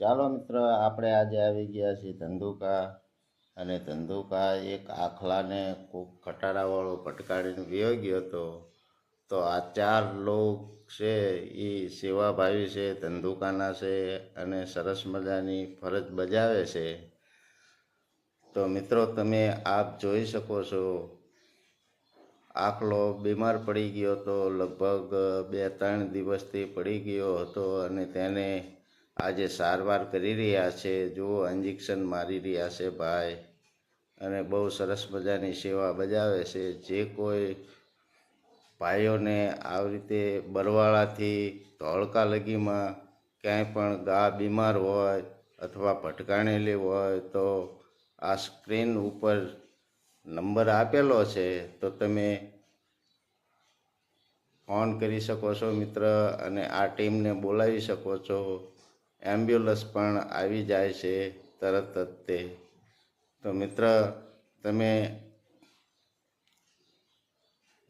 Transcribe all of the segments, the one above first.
ચાલો મિત્ર, આપણે આજે આવી ગયા છીએ ધંધુકા અને ધંધુકા એક આખલાને કોક ખટારાવાળો પટકાડીને વયો ગયો હતો. તો આ ચાર લોક છે, એ સેવાભાવી છે, ધંધુકાના છે અને સરસ મજાની ફરજ બજાવે છે. તો મિત્રો, તમે આપ જોઈ શકો છો, આખલો બીમાર પડી ગયો હતો, લગભગ બે ત્રણ દિવસથી પડી ગયો હતો અને તેને આજે સારવાર કરી રહ્યા છે. જુઓ ઇન્જેક્શન મારી રહ્યા છે ભાઈ. અને બહુ સરસ મજાની સેવા બજાવે છે. જે કોઈ ભાઈઓને આવી રીતે બરવાળાથી ધોળકા લગીમાં ક્યાંય પણ ગા બીમાર હોય અથવા ભટકાણેલી હોય તો આ સ્ક્રીન ઉપર નંબર આપેલો છે. તો તમે ફોન કરી શકો છો મિત્ર અને આ ટીમને બોલાવી શકો છો. એમ્બ્યુલન્સ પણ આવી જાય છે તરત જ તે. તો મિત્ર, તમે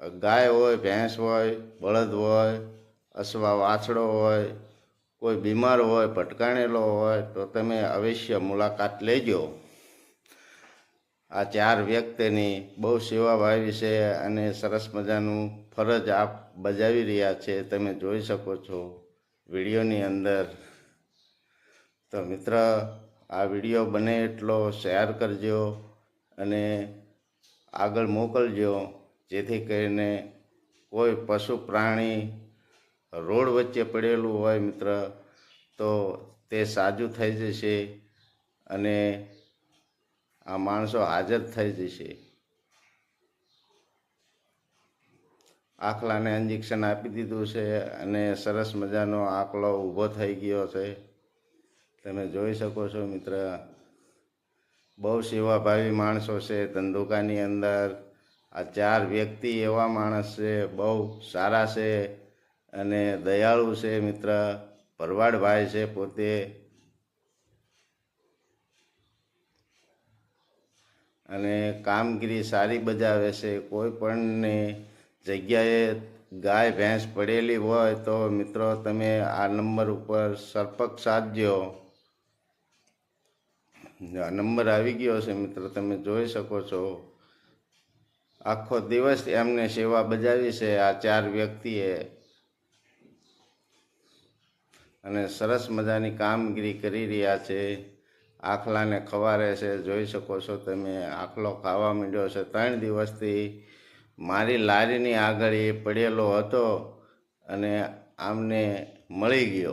ગાય હોય, ભેંસ હોય, બળદ હોય, અથવા વાછડો હોય, કોઈ બીમાર હોય, ભટકાણેલો હોય, તો તમે અવશ્ય મુલાકાત લેજો. આ ચાર વ્યક્તિની બહુ સેવાભાવી છે અને સરસ મજાનું ફરજ આપ બજાવી રહ્યા છે. તમે જોઈ શકો છો વિડીયોની અંદર. તો મિત્ર, આ વીડિયો બને એટલો શેર કરજો અને આગળ મોકલજો, જેથી કરીને કોઈ પશુ પ્રાણી રોડ વચ્ચે પડેલું હોય મિત્ર, તો તે સાજું થઈ જશે અને આ માણસો હાજર થઈ જશે. આખલાને ઇન્જેક્શન આપી દીધું છે અને સરસ મજાનો આકલો ઊભો થઈ ગયો છે. તમે જોઈ શકો છો મિત્ર, બહુ સેવાભાવી માણસો છે. ધંધુકાની અંદર આ ચાર વ્યક્તિ એવા માણસ છે, બહુ સારા છે અને દયાળુ છે મિત્ર. ભરવાડભાઈ છે પોતે. અને કામગીરી સારી બજાવે છે. કોઈ પણને જગ્યાએ ગાય, ભેંસ પડેલી હોય તો મિત્રો તમે આ નંબર ઉપર સંપર્ક સાધજો. નંબર આવી ગયો છે મિત્રો, તમે જોઈ શકો છો. આખો દિવસ એમને સેવા બજાવી છે આ ચાર વ્યક્તિએ. અને સરસ મજાની કામગીરી કરી રહ્યા છે. આખલાને ખવારે છે, જોઈ શકો છો તમે. આખલો ખાવા માંડ્યો છે. ત્રણ દિવસથી મારી લારીની આગળ એ પડેલો હતો અને આમને મળી ગયો.